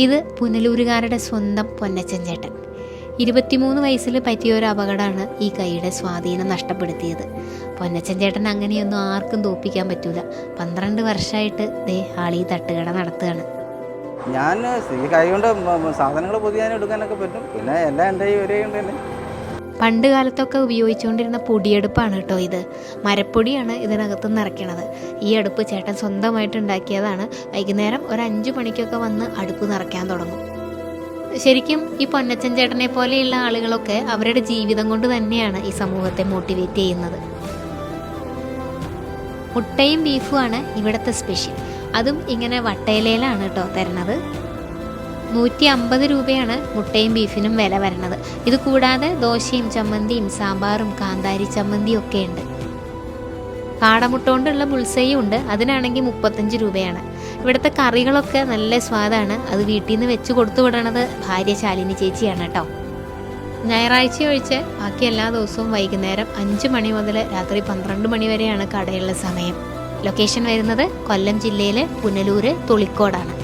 ഇത് പുനലൂരുകാരുടെ സ്വന്തം പൊന്നച്ചൻ ചേട്ടൻ. ഇരുപത്തിമൂന്ന് വയസ്സിൽ പറ്റിയ ഒരു അപകടമാണ് ഈ കൈയുടെ സ്വാധീനം നഷ്ടപ്പെടുത്തിയത്. പൊന്നച്ചൻ ചേട്ടൻ അങ്ങനെയൊന്നും ആർക്കും തോപ്പിക്കാൻ പറ്റൂല. പന്ത്രണ്ട് വർഷമായിട്ട് ദേ ആളീ തട്ടുകട നടത്തുകയാണ്. ഞാൻ ഈ കൈ കൊണ്ട് സാധനങ്ങൾ പുതിയ എടുക്കാനൊക്കെ പറ്റും. പിന്നെ എല്ലാം എന്റെ ഈ ഒരേ കൊണ്ട് തന്നെ പണ്ട് കാലത്തൊക്കെ ഉപയോഗിച്ചുകൊണ്ടിരുന്ന പൊടിയെടുപ്പാണ് കേട്ടോ ഇത്. മരപ്പൊടിയാണ് ഇതിനകത്ത് നിറയ്ക്കണത്. ഈ അടുപ്പ് ചേട്ടൻ സ്വന്തമായിട്ട് ഉണ്ടാക്കിയതാണ്. വൈകുന്നേരം ഒരു അഞ്ചു മണിക്കൊക്കെ വന്ന് അടുപ്പ് നിറയ്ക്കാൻ തുടങ്ങും. ശരിക്കും ഈ പൊന്നച്ചൻ ചേട്ടനെ പോലെയുള്ള ആളുകളൊക്കെ അവരുടെ ജീവിതം കൊണ്ട് തന്നെയാണ് ഈ സമൂഹത്തെ മോട്ടിവേറ്റ് ചെയ്യുന്നത്. മുട്ടയും ബീഫുമാണ് ഇവിടുത്തെ സ്പെഷ്യൽ അതും ഇങ്ങനെ വട്ടയിലയിലാണ് കേട്ടോ തരണത്. നൂറ്റി അമ്പത് രൂപയാണ് മുട്ടയും ബീഫിനും വില വരണത് ഇത് കൂടാതെ ദോശയും ചമ്മന്തിയും സാമ്പാറും കാന്താരി ചമ്മന്തിയും ഒക്കെ ഉണ്ട്. കാടമുട്ട കൊണ്ടുള്ള ബുൾസയും ഉണ്ട്. അതിനാണെങ്കിൽ മുപ്പത്തഞ്ച് രൂപയാണ്. ഇവിടുത്തെ കറികളൊക്കെ നല്ല സ്വാദാണ്. അത് വീട്ടിൽ നിന്ന് വെച്ച് കൊടുത്തു വിടണത് ഭാര്യ ശാലിനി ചേച്ചിയാണ് കേട്ടോ. ഞായറാഴ്ച ഒഴിച്ച് ബാക്കി എല്ലാ ദിവസവും വൈകുന്നേരം അഞ്ച് മണി മുതൽ രാത്രി പന്ത്രണ്ട് മണി വരെയാണ് കടയുള്ള സമയം. ലൊക്കേഷൻ വരുന്നത് കൊല്ലം ജില്ലയിലെ പുനലൂര് തുളിക്കോടാണ്.